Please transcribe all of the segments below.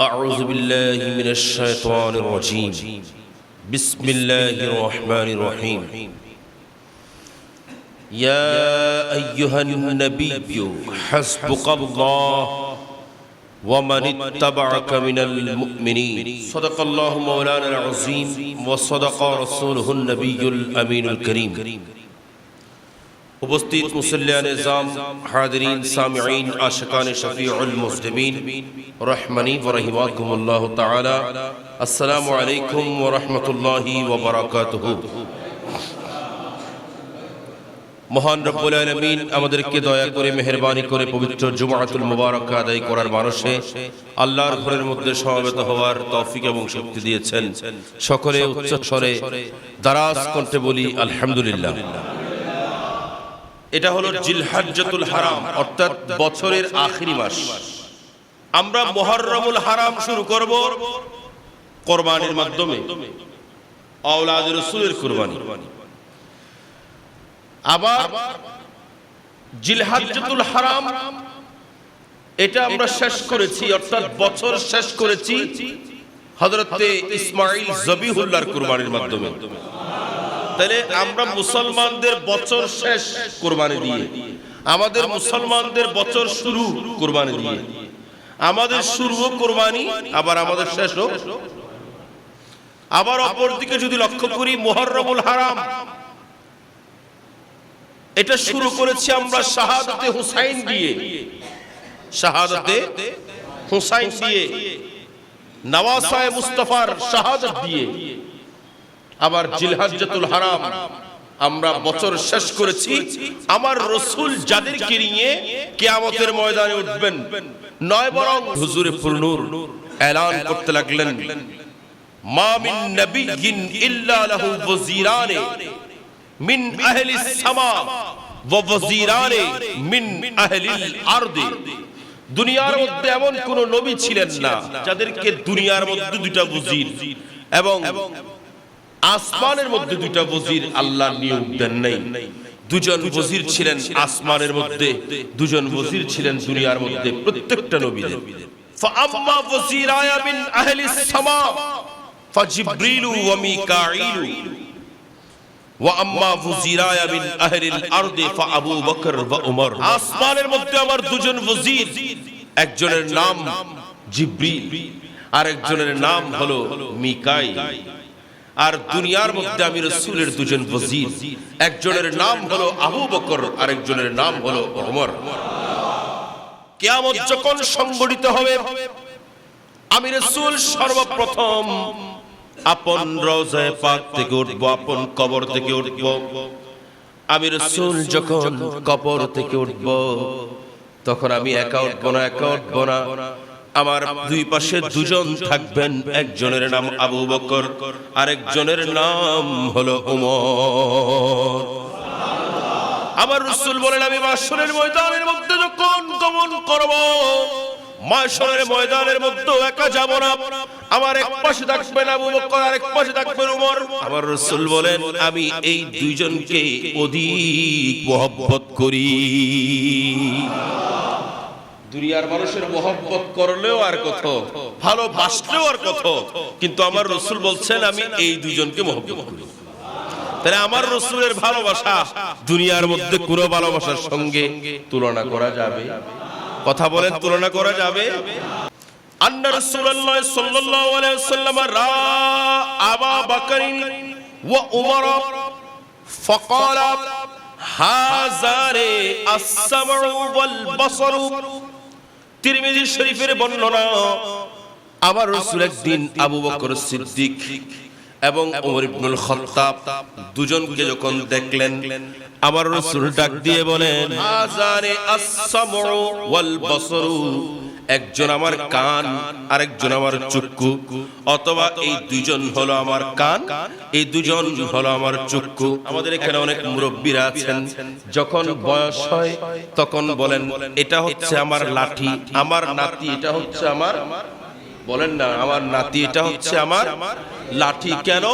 أعوذ بالله من الشيطان الرجيم. بسم الله الرحمن الرحيم. يا أيها النبي حسبك الله ومن اتبعك من المؤمنين. صدق الله مولانا العظيم وصدق رسوله النبي الأمين الكريم. উপস্থিত আমাদেরকে দয়া করে, মেহেরবানি করে, পবিত্র জুমাতুল মুবারক আদায় করার মানুষে আল্লাহর ঘরের মধ্যে সমবেত হওয়ার তৌফিক এবং শক্তি দিয়েছেন। সকলে উচ্চ স্বরে দারাজ কণ্ঠে বলি, আলহামদুলিল্লাহ। এটা হলো জিলহাজ্জাতুল হারাম, অর্থাৎ বছরের আখেরি মাস। আমরা মুহররমুল হারাম শুরু করব কোরবানির মাধ্যমে। আওলাদ রাসূলের কুরবানি। আবার জিলহাজ্জাতুল হারাম, এটা আমরা শেষ করেছি, অর্থাৎ বছর শেষ করেছি হযরতে ইসমাঈল জবিহুল্লাহর কুরবানির মাধ্যমে। তাহলে আমরা মুসলমানদের বছর শেষ কোরবানি দিয়ে। আমাদের মুসলমানদের বছর শুরু কোরবানি দিয়ে। আমাদের শুরু কোরবানি, আবার আমাদের শেষও আবার অপর দিকে যদি লক্ষ্য করি মোহরমুল হারাম। এটা শুরু করেছি আমরা শাহাদাতে হুসাইন দিয়ে। শাহাদাতে হুসাইন দিয়ে। নওয়াসায় মুস্তাফার শাহাদাত দিয়ে। আবার জিলহাজ্জাতুল হারাম। আমরা বছর শেষ করেছি। আমার রসুল যাদেরকে নিয়ে কিয়ামতের ময়দানে উঠবেন। নয় বরং হুজুরে ফুরনুর এলান করতে লাগলেন। মা মিন নাবিয়্যিন ইল্লা লাহু ওয়াজিরানে। মিন আহলিস সামা ওয়া ওয়াজিরানে। মিন আহলিল আরদি। দুনিয়ার মধ্যে এমন কোন নবী ছিলেন না যাদেরকে দুনিয়ার মধ্যে দুইটা ওয়াজির এবং আসমানের মধ্যে দুইটা ওজির আল্লাহ নিয়োগ দেন নাই দুজন ওজির ছিলেন আসমানের মধ্যে দুজন ওজির ছিলেন দুনিয়ার মধ্যে প্রত্যেকটা নবীদের فأما وزيرايا من أهل السماء فجبريل وميكائيل وأما وزيرايا من أهل الأرض فأبو بكر وعمر আসমানের মধ্যে আমার দুজন ওজির একজনের নাম জিব্রিল আরেকজনের নাম হলো মিকাইল আর দুনিয়ার মধ্যে আমি রসুলের দুজন ওজির একজনের নাম হলো আবু বকর, আরেকজনের নাম হলো ওমর। কিয়ামত যখন সংগঠিত হবে, আমি রসুল সর্বপ্রথম আপন রোজায় পাক থেকে উঠবো, আপন কবর থেকে উঠবো। আমি রসুল যখন কবর থেকে উঠব, তখন আমি একা উঠবো না, একা উঠবো না। আমার দুই পাশে দুজন থাকবেন। একজনের নাম আবু বকর, আরেকজনের নাম হলো উমর। আমার রসুল বলেন, আমি মাসরের ময়দানের মধ্যে যখন গমন করব মাসরের ময়দানের মধ্যে একা যাব না। আমার এক পাশে থাকবেন আবু বকর, আরেক পাশে থাকবেন উমর। আমার রসুল বলেন, আমি এই দুইজনকে অধিক মহব্বত করি। দুনিয়ার মানুষের মহব্বত করলেও আর কত ভালোবাসলেও আর কত কিন্তু আমার রসুল বলছেন আমি এই দুজনকে মহব্বত করি তাহলে আমার রসুলের ভালোবাসা দুনিয়ার মধ্যে কোনো ভালোবাসার সঙ্গে তুলনা করা যাবে কথা বলেন তুলনা করা যাবে আন্না রাসূলুল্লাহ সাল্লাল্লাহু আলাইহি ওয়াসাল্লাম রা আবা বকর ওয়া উমর فقال হাজারে আস-সামউ ওয়াল বসর তিরমিজি শরীফের বর্ণনা, আবার রাসূল একদিন আবু বকর সিদ্দিক এবং ওমর ইবনুল খাত্তাব দুজনকে যখন দেখলেন আমার রাসূল ডাক দিয়ে বলেন আজারে আস-সামউ ওয়াল বসরু একজন আমার কান আরেকজন আমার চক্ষু অথবা এই দুজন হলো আমার কান এই দুজন হলো আমার চক্ষু। আমাদের এখানে অনেক মুরব্বীরা আছেন। যখন বয়স হয় তখন বলেন এটা হচ্ছে আমার লাঠি আমার নাতি এটা হচ্ছে আমার বলেন না আমার নাতি এটা হচ্ছে আমার লাঠি কেন?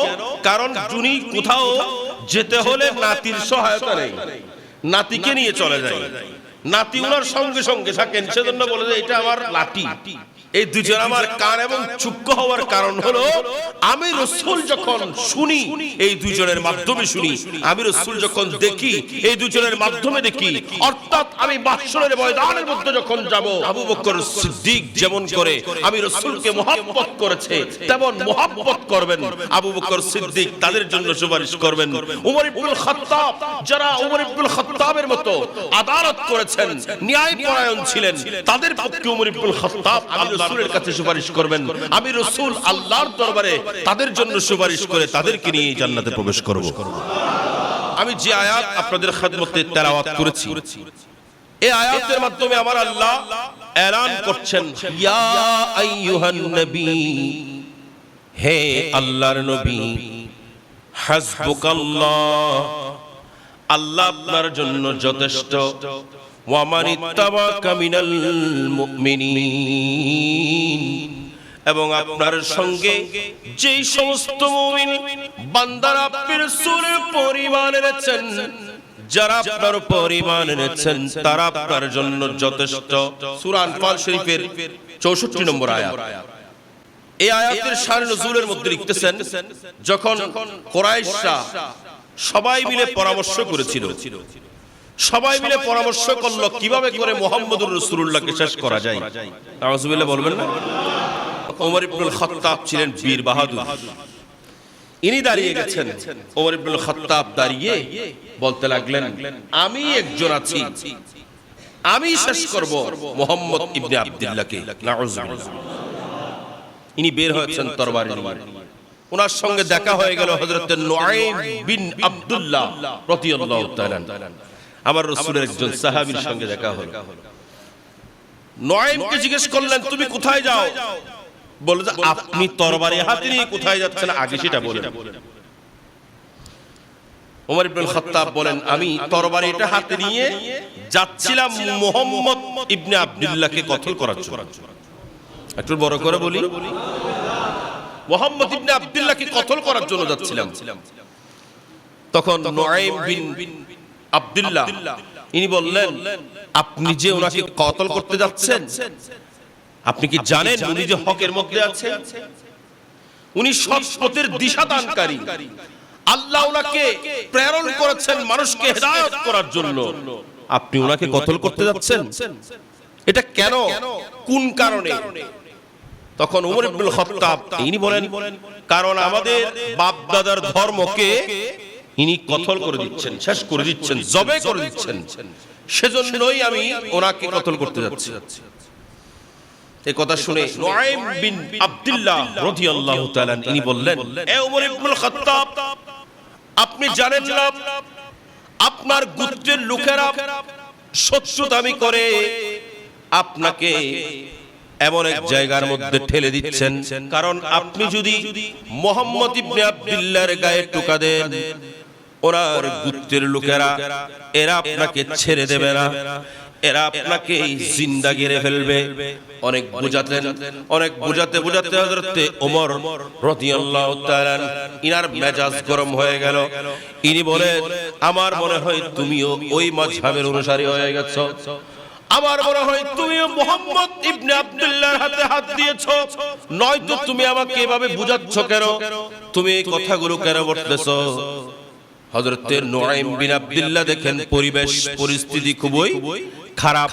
কারণ তুমি কোথাও যেতে হলে নাতির সহায়তা নেই। নাতিকে নিয়ে চলে যায় নাতি উনার সঙ্গে সঙ্গে থাকেন সেজন্য বলে যে এটা আমার লাঠি। এই দুজন আমার কান এবং চুক্ক হওয়ার কারণ হলো আমি রসুল যখন শুনি এই দুজনের মাধ্যমে শুনি আমি রসুল যখন দেখি এই দুজনের মাধ্যমে দেখি অর্থাৎ আমি বাসনের ময়দানের মধ্যে যখন যাব আবু বকর সিদ্দিক যেমন করে আমি রসুলকে মোহাব্বত করেছে তেমন মোহাব্বত করবেন আবু বকর সিদ্দিক তাদের জন্য সুপারিশ করবেন। উমর ইবনুল খাত্তাব যারা উমর ইবনুল খাত্তাবের মতো আদালত করেছেন ন্যায় পরায়ণ ছিলেন তাদের পক্ষে উমর ইবনুল খাত্তাব আমি রসুলের কাছে সুপারিশ করবেন। আমি রসুল আল্লাহর দরবারে তাদের জন্য সুপারিশ করে তাদেরকে নিয়ে জান্নাতে প্রবেশ করব। আমি যে আয়াত আপনাদের খেদমতে তেলাওয়াত করেছি। এই আয়াতের মাধ্যমে আমার আল্লাহ এলান করছেন। ইয়া আইয়ুহান নবী হে আল্লাহর নবী হাসবুকাল্লাহ আল্লাহ আপনার জন্য যথেষ্ট। ওয়ামান ইত্তাবাকা মিনাল মুমিনিন এবং আপনার সঙ্গে যেই সমস্ত মুমিন বান্দারা আপনার রাসূলের পরিবার এনেছেন, যারা আপনার পরিবার এনেছেন, তারা আপনার জন্য যথেষ্ট। সূরা আনফাল শরীফের 64 নম্বর আয়াত। এই আয়াতের শান নজুলের মধ্যে লিখতেছেন, যখন কোরাইশরা সবাই মিলে পরামর্শ করেছিল সবাই মিলে পরামর্শ করল কীভাবে করে মোহাম্মদুর রসুল্লাহকে শেষ করা যায়? বলবেন না? ওমর ইবনুল খাত্তাব ছিলেন বীর বাহাদুর। ইনি দাঁড়িয়ে গেছেন। ওমর ইবনুল খাত্তাব দাঁড়িয়ে বলতে লাগলেন আমি একজন আছি। আমি শেষ করব মোহাম্মদ ইবনে আব্দুল্লাহকে। ইনি বের হয়েছেন তরবারি ওনার সঙ্গে দেখা হয়ে গেল হযরত নুআইম বিন আব্দুল্লাহ রাদিয়াল্লাহু তাআলা। আমার রাসূলের একজন সাহাবীর সঙ্গে দেখা হলো। নুআইমকে জিজ্ঞেস করলেন, তুমি কোথায় যাও? বলে যে, আপনি তরবারি হাতে নিয়ে কোথায় যাচ্ছেন? আগে সেটা বলেন। ওমর ইবনুল খাত্তাব বলেন, আমি তরবারিটা হাতে নিয়ে যাচ্ছিলাম মুহাম্মদ ইবনে আব্দুল্লাহকে কতল করার জন্য। একটু বড় করে বলি, মোহাম্মদ ইবনে আব্দুল্লাহকে কতল করার জন্য যাচ্ছিলাম? তখন নুআইম বিন আব্দুল্লাহ। ইনি বললেন আপনি যে ওনাকে কতল করতে যাচ্ছেন আপনি কি জানেন উনি যে হকের মধ্যে আছে উনি সৎপথের দিশা দানকারী। আল্লাহ ওনাকে প্রেরণ করেছেন মানুষকে হেদায়েত করার জন্য। আপনি ওনাকে কতল করতে যাচ্ছেন? এটা কেন? কোন? কারণে? তখন উমর ইবনুল খাত্তাব ইনি বলেন কারণ আমাদের বাপ দাদার ধর্মকে ইনি কতল করে দিচ্ছেন শেষ করে দিচ্ছেন জবে করে দিচ্ছেন। সেজন্যই আমি ওনাকে কতল করতে যাচ্ছি। এই কথা শুনে নুআইম বিন আব্দুল্লাহ রাদিয়াল্লাহু তাআলা ইনি বললেন এ ওমর ইবনুল খাত্তাব আপনি জানেন না আপনার গোত্রের লোকেরা শত্রু দামি করে আপনাকে এমন এক জায়গার মধ্যে ঠেলে দিচ্ছেন। কারণ আপনি যদি মোহাম্মদ ইবনে আব্দুল্লাহর গায়ে টোকা দেন ওনার গুত্রের লোকেরা, এরা আপনাকে ছেড়ে দেবে না। এরা আপনাকে জিন্দা গেড়ে ফেলবে। অনেক বুঝাতেন, অনেক বুঝাতে বুঝাতে হযরতে ওমর রাদিয়াল্লাহু তাআলা ইনার মেজাজ গরম হয়ে গেল। ইনি বলে আমার মনে হয় তুমিও ওই মাযহাবের অনুসারী হয়ে গেছো। আমার মনে হয় তুমিও মোহাম্মদ ইবনে আব্দুল্লাহর হাতে হাত দিয়েছ। নয়তো তুমি আমাকে এভাবে বুঝাচ্ছ কেন? তুমি এই কথাগুলো কেন বলতেছো? হযরতের নুআইম বিন আব্দুল্লাহ দেখেন পরিবেশ পরিস্থিতি খুবই খারাপ।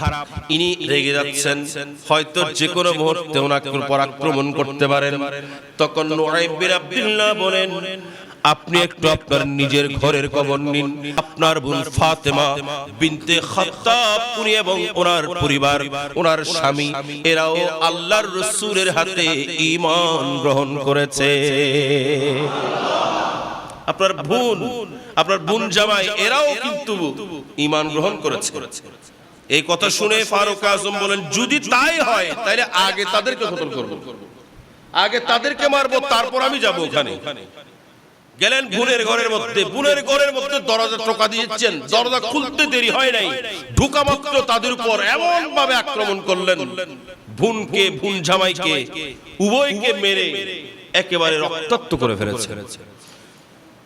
ইনি রেগে যাচ্ছেন। হয়তো যে কোনো মুহূর্তে ওনাকে উপর আক্রমণ করতে পারেন। তখন নুআইম বিন আব্দুল্লাহ বলেন আপনি একটু আপনার নিজের ঘরের খবর নিন। আপনার বোন ফাতেমা বিনতে খাত্তাব উনি এবং ওনার পরিবার ওনার স্বামী এরাও আল্লাহর রসুলের হাতে ঈমান গ্রহণ করেছে। আপনার বোন আপনার বোন জামাই এরাও কিন্তু ঈমান গ্রহণ করেছে। এই কথা শুনে ফারুক আজম বলেন যদি তাই হয় তাহলে আগে তাদেরকে কতল করব। আগে তাদেরকে মারবো তারপর আমি যাব ওখানে। গেলেন বুনের ঘরের মধ্যে বুনের ঘরের মধ্যে দরজা টোকা দিয়েছেন দরজা খুলতে দেরি হয় নাই ঢুকা মাত্র তাদের উপর এমন ভাবে আক্রমণ করলেন। ভুনকে ভুন জামাইকে উভয়কে মেরে একেবারে রক্তাক্ত করে ফেলেছে।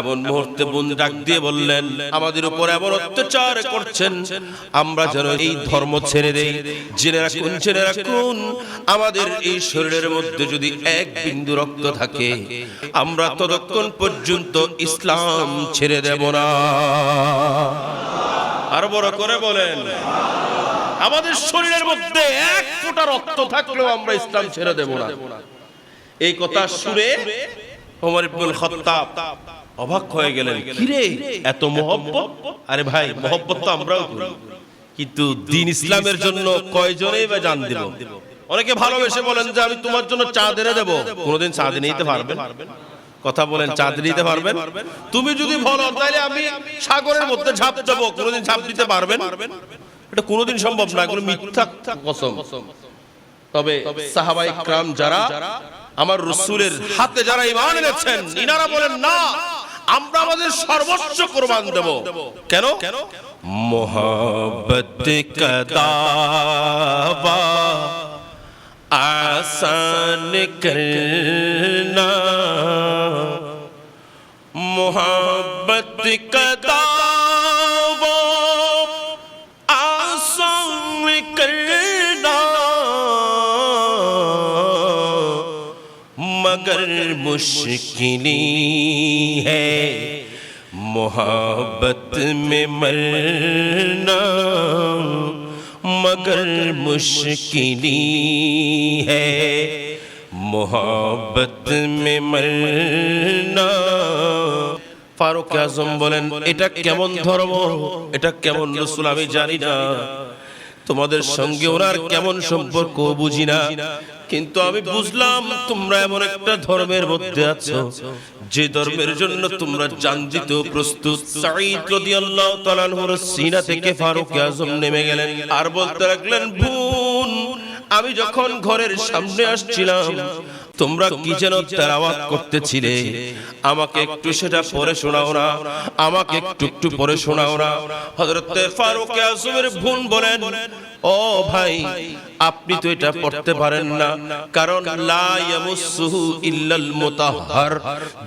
এমন মুহূর্তে বোন ডাক দিয়ে বললেন, আমাদের উপর এমন অত্যাচার করছেন। আমরা যেন এই ধর্ম ছেড়ে দেই। জেনে রাখুন জেনে রাখুন, আমাদের এই শরীরের মধ্যে যদি এক বিন্দু রক্ত থাকে, আমরা ততক্ষণ পর্যন্ত ইসলাম ছেড়ে দেব না। আর বড় করে বলেন, আমাদের শরীরের মধ্যে এক ফোঁটা রক্ত থাকলেও আমরা ইসলাম ছেড়ে দেব না। এই কথা শুনে ওমর ইবনুল খাত্তাব অবাক হয়ে গেলেন, কিরে, এত মহব্বত? আরে ভাই, মহব্বত তো আমরাও করি। কিন্তু দিন ইসলামের জন্য কয়জনেই বা জান দিব? অনেকে ভালোবেসে বলেন যে, আমি তোমার জন্য চা দেনে দেব। কোনোদিন চা দিনে নিতে পারবেন? কথা বলেন চা দিয়ে দিতে পারবেন? তুমি যদি বলো, তাহলে আমি সাগরের মধ্যে ঝাঁপ দেবো। কোনোদিন ঝাঁপ দিতে পারবেন? এটা কোনোদিন সম্ভব না, এগুলো মিথ্যা কসম। তবে সাহাবাই ক্রাম যারা, আমার রসুলের হাতে যারা ইমান এনেছেন, ইনারা বলেন, না আমরা আমাদের সর্বোচ্চ কোরবান দেব। কেন? কেন মোহব্বত কদা আসান کرنا কদা मुश्किल है मोहब्बत में मरना मगर मुश्किल है मोहब्बत में मरना ফারুক আজম বলেন এটা কেমন ধর্ম এটা কেমন রসুল আমি জানি না তোমাদের সঙ্গে ওনার কেমন সম্পর্ক বুঝি না। কিন্তু আমি বুঝলাম তোমরা এমন একটা ধর্মের মধ্যে আছো। যে ধর্মের জন্য তোমরা জান দিতে প্রস্তুত। সাঈদ রাদিয়াল্লাহু তাআলা আনহুর সিনা থেকে ফারুক আজম নেমে গেলেন। আর বলতে লাগলেন বোন আমি যখন ঘরের সামনে আসছিলাম তোমরা কি যেন তেলাওয়াত করতেছিলে? আমাকে একটু সেটা পরে শোনাও না। আমাকে একটু একটু পড়ে শোনাও না। হযরত ফারুক আযমের বোন বলেন ও ভাই, আপনি তো এটা পড়তে পারেন না। কারণ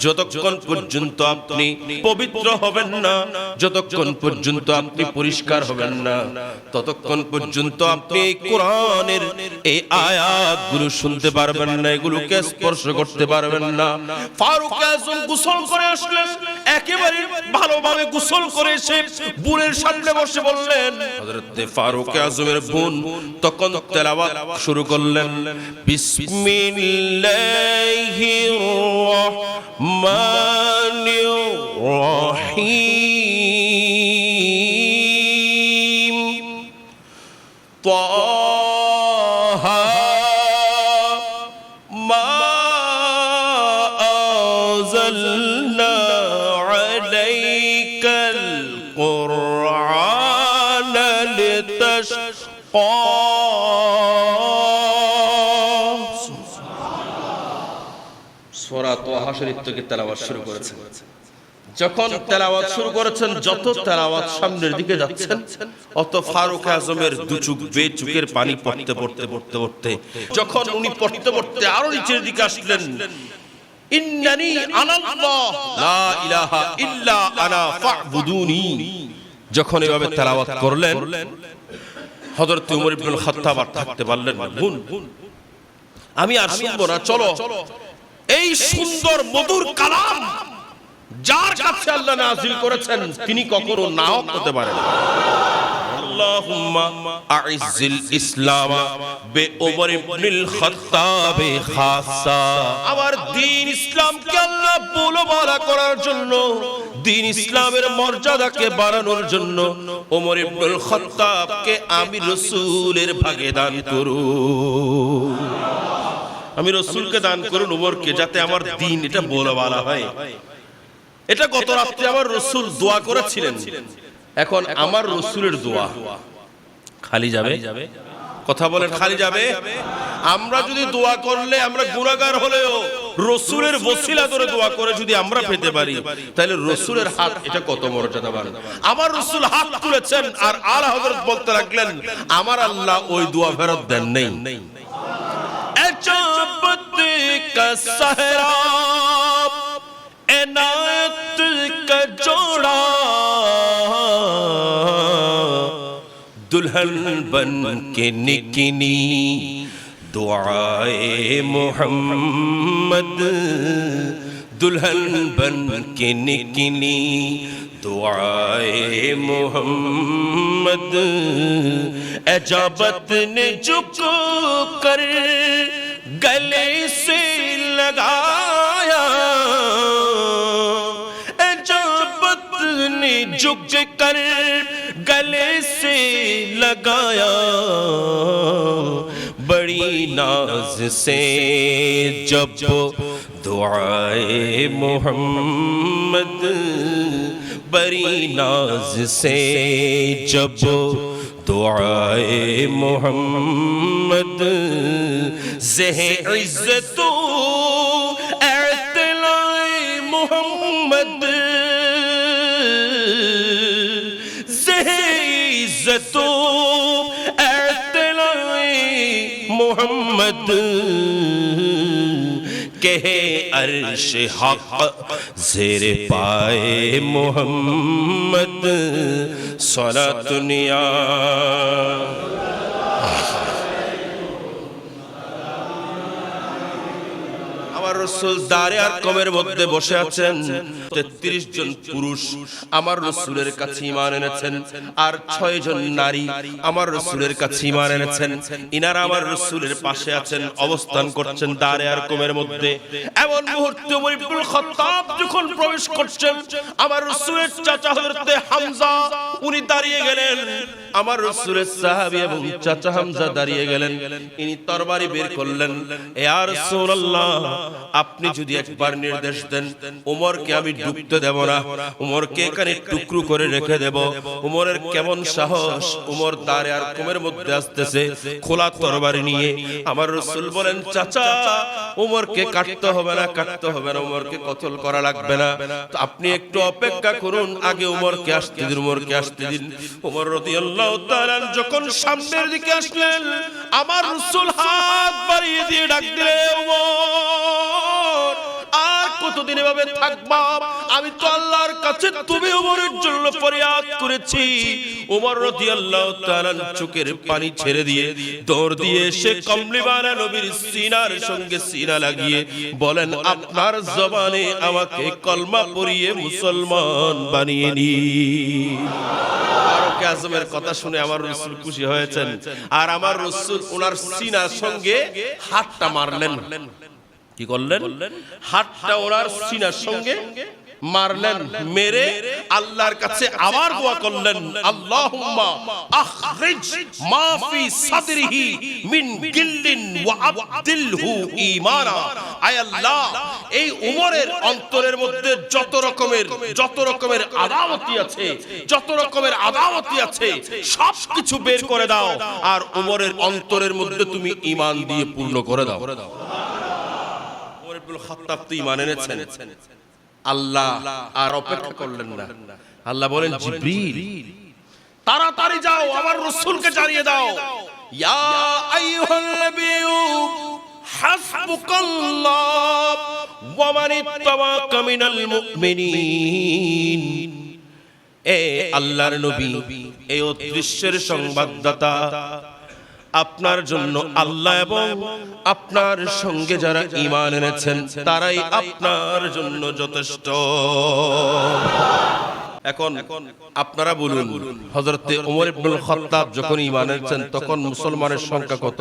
যতক্ষণ পর্যন্ত আপনি পবিত্র হবেন না, যতক্ষণ পর্যন্ত আপনি পরিষ্কার হবেন না, ততক্ষণ পর্যন্ত আপনি এই কোরআনের এই আয়াতগুলো শুনতে পারবেন না, এগুলোকে স্পর্শ করতে পারবেন না। ফারুক আজম গোসল করে আসলেন, একেবারে ভালোভাবে গোসল করে এসে বুনের সামনে বসে বললেন, হযরত ফারুক আজমের বোন তখন তেলাওয়াত শুরু করলেন বিসমিল্লাহির রহমানির রহিম طه ما أنزلنا عليك القرآن সোরা তোহা তেলাওয়াত শুরু যখন তেলাওয়াত শুরু করেছেন, যত তেলাওয়াত সামনের দিকে যাচ্ছেন, অত ফারুক আজমের দু চুক, বে চুকের পানি পড়তে পড়তে পড়তে পড়তে, যখন উনি পড়তে পড়তে আরও নিচের দিকে আসলেন, ইন্নানি আনা যখন এভাবে তেলাওয়াত করলেন হযরত উমর ইবনুল খাত্তাব আর থাকতে পারলেন না। বোন আমি আর শুনব না, চলো। এই সুন্দর মধুর কালাম যার কাছে আল্লাহ নাজিল করেছেন, তিনি কখনো নাও হতে পারেন আল্লাহুম্মা আইজ্জিল ইসলাম বে ওমর ইবনুল খাত্তাব খাসা আবার দ্বীন ইসলামকে আল্লাহ বলবালা করার জন্য দ্বীন ইসলামের মর্যাদাকে বাড়ানোর জন্য ওমর ইবনুল খাত্তাবকে আমি রাসূলের ভাগে দান করুন আমি রসুলকে দান করুন উমরকে, যাতে আমার দিন এটা বলা হয়। এটা গত রাত্রে আমার রসুল দোয়া করেছিলেন। এখন আমার রসুলের দোয়া খালি যাবে কথা বলেন খালি যাবে আমরা যদি দোয়া করলে আমরা গুণাগার হলেও রসুলের বসিলা ধরে দোয়া করে যদি আমরা পেতে পারি তাহলে রসুলের হাত এটা কত মর্যাদা বাড়ে আমার রসুল হাত তুলেছেন আর আলা হযরত বলতে লাগলেন আমার আল্লাহ ওই দোয়া ফেরত দেন নেই এজাবত का सहराब एनायत का जोड़ा دلہن بن کے نکنی دعائے محمد۔ دلہن بن کے نکنی دعائے محمد۔ اجابت نے جھکو کر گلے سے لگا نے جگ کر گلے سے لگایا۔ بڑی ناز سے جب دعائے محمد، بڑی ناز سے جب دعائے محمد، ذہن عزتوں تو اے محمد کہے عرش حق زیر پائے محمد صلاة دنیا আমার রসুল দারে আর কমের মধ্যে বসে আছেন। তেত্রিশ জন পুরুষ আমার রসুলের কাছে ইমান এনেছেন আর ছয় জন নারী আমার রসুলের কাছে ইমান এনেছেন। ইনারা আমার রসুলের পাশে আছেন, অবস্থান করছেন দারে আর কমের মধ্যে। এমন মুহূর্তে ওমর ইবনুল খাত্তাব যখন প্রবেশ করছেন, আমার রসুলের চাচা হযরতে হামজা, উনি দাঁড়িয়ে গেলেন। আমার রসুলের সাহাবী এবং চাচা হামজা দাঁড়িয়ে গেলেন। ইনি তরবারি বের করলেন। এ আর রাসূলুল্লাহ আপনি যদি একবার নির্দেশ দেন উমরকে আমি ডুবতে দেব না উমরকে এখানে টুকরো করে রেখে দেব। উমরের কেমন সাহস উমর দাঁড়ে আর কুমের মধ্যে আসতেছে খোলা তরবারি নিয়ে। আমার রসুল বলেন চাচা উমরকে কাটতে হবে না কাটতে হবে না উমরকে কতল করা লাগবে না। তো আপনি একটু অপেক্ষা করুন আগে উমরকে আসতে দিন উমরকে আসতে দিন। উমর রাদিয়াল্লাহু তাআলা যখন সামনের দিকে আসলেন আমার রসুল হাত বাড়িয়ে দিয়ে ডাক দিলে উমর কতদিন এভাবে থাকবা? আমি তো আল্লাহর কাছে তুমি উমরের জন্য ফরিয়াদ করেছি। উমর রাদিয়াল্লাহু তাআলা চোখের পানি ছেড়ে দিয়ে দৌড় দিয়ে এসে কমলিবানা নবীর সিনার সঙ্গে সিনা লাগিয়ে বলেন, আপনার জবানে আমাকে কলমা পড়িয়ে মুসলমান বানিয়ে নি। ফারুক আজমের কথা শুনে আমার রসুল খুশি হয়েছেন। আর আমার রসুল ওনার সিনার সঙ্গে হাতটা মারলেন। কি করলেন? হাতটা ওনার সিনার সঙ্গে মারলেন, মেরে আল্লাহর কাছে আবার দোয়া করলেন, আল্লাহুম্মা আখরিজ মা ফি সাদরিহি মিন গিল্লিন ওয়া আবদিলহু ঈমানা। আয় আল্লাহ, এই উমরের অন্তরের মধ্যে যত রকমের যত রকমের আদাওয়াতি আছে, যত রকমের আদাওয়াতি আছে সব কিছু বের করে দাও, আর উমরের অন্তরের মধ্যে তুমি ঈমান দিয়ে পূর্ণ করে দাও। উমর ইবনুল খাত্তাব তো ঈমান এনেছেন। আল্লাহ আর অপেক্ষা করলেন না। আল্লাহ বলেন জিব্রিল তাড়াতাড়ি যাও আমার রাসূলকে জানিয়ে দাও। ইয়া আইয়ুহাল নাবিয়্যু হাসবুকাল্লাহ ওয়া মান ইত্তাবাকা মিনাল মুমিনিন। এ আল্লাহর নবী এই অদৃশ্যের সংবাদদাতা আপনার জন্য আল্লাহ এবং আপনার সঙ্গে যারা ঈমান এনেছেন, তারাই আপনার জন্য যথেষ্ট। এখন আপনারা বলুন, হযরতে ওমর ইবনুল খাত্তাব যখন ঈমান এনেছেন, তখন মুসলমানের সংখ্যা কত?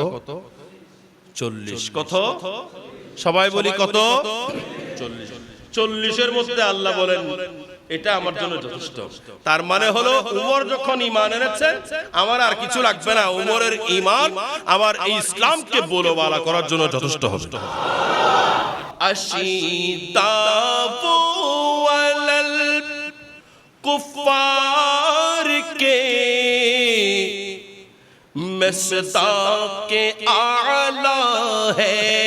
40 কত? সবাই বলি কত? 40 চল্লিশের মধ্যে আল্লাহ বলেন এটা আমার জন্য যথেষ্ট। মানে তার মানে হলো উমর যখন ইমান এনেছে আমার আর কিছু লাগবে না উমরের ইমান আমার এই ইসলামকে বলবালা করার জন্য যথেষ্ট হবে। কুফার কে আলা হ্যাঁ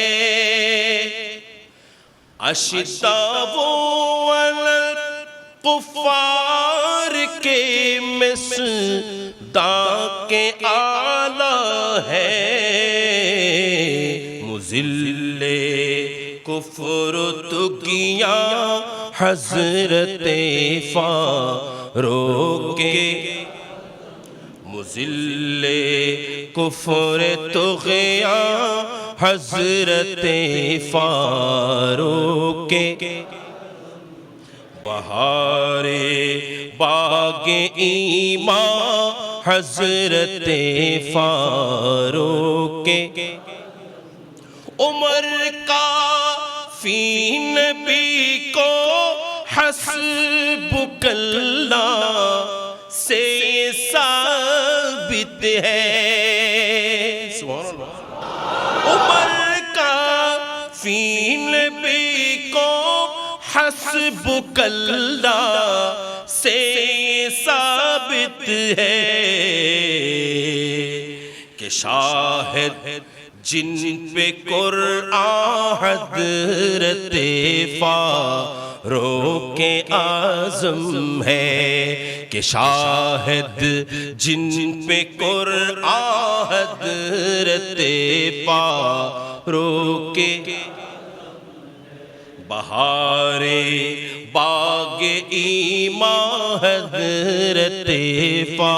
আশিতা বল کفار کے مس دا کے آلہ ہے۔ مزل کفر تگیا حضرت فا رو کے۔ مزل کفر تغیا حضرت فارو کے۔ بہارے باغ ایمان حضرت فارو کے عمر کا فین بھی کو حسب کلّا سے ثابت ہے۔ حسبک اللہ سے ثابت ہے کہ شاہد جن پہ قرآن حضرت فاروق آزم ہے، کہ شاہد جن پہ قرآن حضرت فاروق बहारे बाग ईमा हजरत फा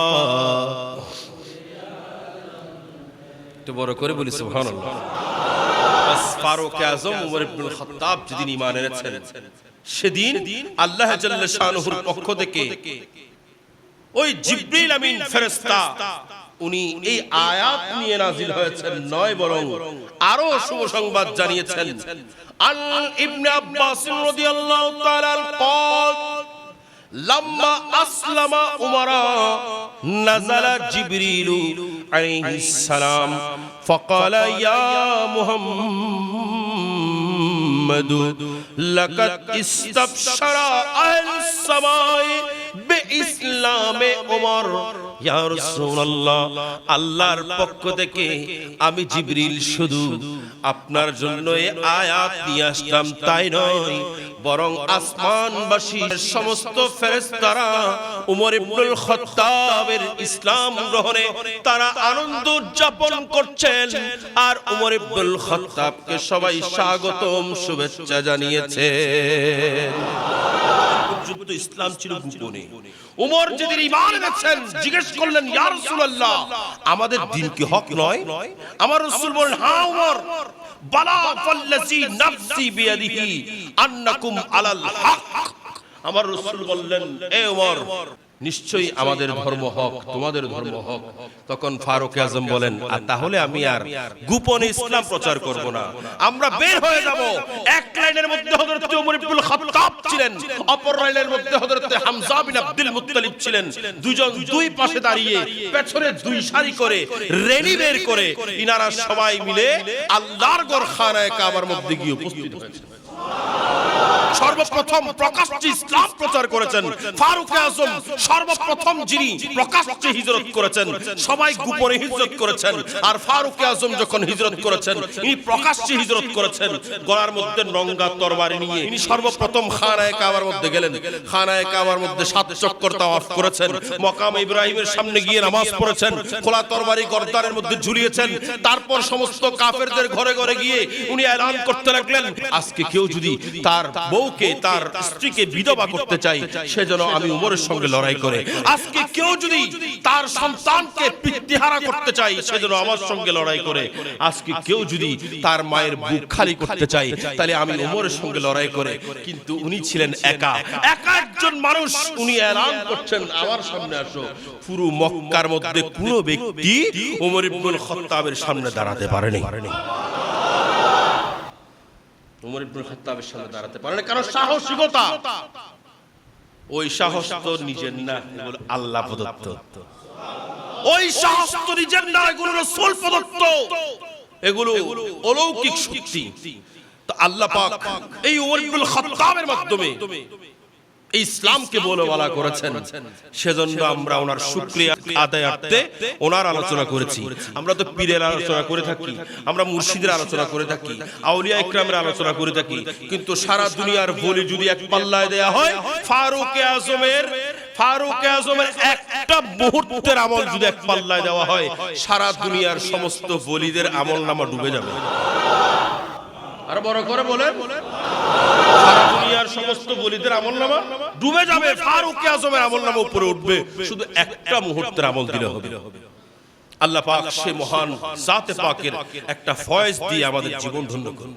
একটু বড় করে বলি সুবহানাল্লাহ বাস ফারুক আজম উমর ইবনুল খাত্তাব যেদিন ঈমান এনেছেন সেদিন আল্লাহ জাল্লা শানুহুর পক্ষ থেকে ওই জিবরিল আমিন ফেরেশতা উনি এই আয়াত নিয়ে নাজিল হয়েছেন নয় বরং আরও শুভ সংবাদ জানিয়েছেন। আল ইবনে আব্বাস রাদিয়াল্লাহু তাআলা কল লম্বা আসলামা উমরা নাজালা জিবরিলু আলাইহিস সালাম ফাকালা ইয়া মুহাম্মদ محمد لقد استبشر أهل السماء بإسلام عمر ইয়া রাসূলুল্লাহ আল্লাহর পক্ষ থেকে আমি জিবরিল শুধু আপনার জন্য এই আয়াত নিয়ে আসলাম তাই নয় বরং আসমানবাসী সমস্ত ফেরেশতারা উমর ইবনুল খাত্তাবের ইসলাম গ্রহণে তারা আনন্দ উদযাপন করছেন আর উমর ইবনুল খাত্তাবকে সবাই স্বাগতম শুভেচ্ছা পর্যন্ত ইসলাম ছিল গোপনে। উমর যেদিন ঈমান এনেছেন, জিজ্ঞেস করলেন, ইয়া রাসূলুল্লাহ, আমাদের দিন কি হক নয়? আমার রাসূল বলেন হ্যাঁ উমর। বালা ফাল্লাজি নাফসি বিয়াদিহি আন্নাকুম আলাল হক। আমার রাসূল বললেন, এ উমর নিশ্চয়ই আমাদের ধর্ম হক, তোমাদের ধর্ম হক। তখন ফারুক আজম বলেন, আর তাহলে আমি আর গোপনে ইসলাম প্রচার করব না। আমরা বের হয়ে যাব। এক লাইনের মধ্যে হযরত ওমর ইবনুল খাত্তাব ছিলেন, অপর লাইনের মধ্যে হযরত হামজা বিন আব্দুল মুত্তালিব ছিলেন। দুজন দুই পাশে দাঁড়িয়ে, পেছনে দুই সারি করে রেলি বের করে ইনারা সবাই মিলে আল্লাহর গড় খানায় কাবার মধ্যে গিয়ে উপস্থিত হয়েছে সর্বপ্রথম প্রকাশ্যে ইসলাম প্রচার করেছেন। ফারুক আজম সর্বপ্রথম যিনি প্রকাশ্যে হিজরত করেছেন, সবাই গোপনে হিজরত করেছেন। আর ফারুক আজম যখন হিজরত করেছেন, ইনি প্রকাশ্যে হিজরত করেছেন। গলার মধ্যে নঙ্গা তরবারি নিয়ে ইনি সর্বপ্রথম খানায় কাবার মধ্যে গেলেন। খানায় কাবার মধ্যে সাত চক্কর তাওয়াফ করেছেন। মকাম ইব্রাহিমের সামনে গিয়ে নামাজ পড়েছেন। খোলা তরবারি গর্দানের মধ্যে ঝুলিয়েছেন। তারপর সমস্ত কাফেরদের ঘরে ঘরে গিয়ে উনি এলান করতে লাগলেন। আজকে কেউ যদি তার বউকে তার স্ত্রীকে বিধবা করতে চাই, সেজন্য আমি উমরের সঙ্গে লড়াই করে। আজকে কেউ যদি তার সন্তানকে পিতৃহারা করতে চাই, সেজন্য আমার সঙ্গে লড়াই করে। আজকে কেউ যদি তার মায়ের বুক খালি করতে চাই, তাহলে আমি উমরের সঙ্গে লড়াই করে। কিন্তু উনি ছিলেন একা। একা একজন মানুষ, উনি এলান করছেন। আমার সামনে আসো। পুরো মক্কার মধ্যে কোনো ব্যক্তি উমর ইবনুল খাত্তাবের সামনে দাঁড়াতে পারেনি। উমর ইবনুল খাত্তাবের সামনে দাঁড়াতে পারেনি। কারণ সাহসিকতা। ওই সাহস তো নিজের না এগুলো আল্লাহ প্রদত্ত। ওই সাহস তো নিজের না এগুলো রাসূল প্রদত্ত। এগুলো অলৌকিক শক্তি। তো আল্লাহ পাক এই উমর ইবনুল খাত্তাবের মাধ্যমে ইসলামকে বলে বলা করেছেন। সেজন্য আমরা ওনার শুক্রিয়া আদায়ার্থে ওনার আলোচনা করেছি। আমরা তো পীরের আলোচনা করে থাকি। আমরা মুর্শিদের আলোচনা করে থাকি। আউলিয়া ইকরামের আলোচনা করে থাকি। কিন্তু সারা দুনিয়ার বলি যদি এক পাল্লায় দেয়া হয় ফারুক আজমের ফারুক আজমের একটা মুহূর্তের আমল যদি এক পাল্লায় দেওয়া হয় সারা দুনিয়ার সমস্ত বলিদের আমল নামা ডুবে যাবে। আর বড় করে বলেন দুনিয়ার সমস্ত বলিদের আমল নামা ডুবে যাবে, ফারুক আজমের আমল নামা উপরে উঠবে। শুধু একটা মুহূর্তের আমল দিলে হবে। আল্লাহ পাক সে মহান জাতে পাকের একটা ফয়েজ দিয়ে আমাদের জীবন ধন্য করুন।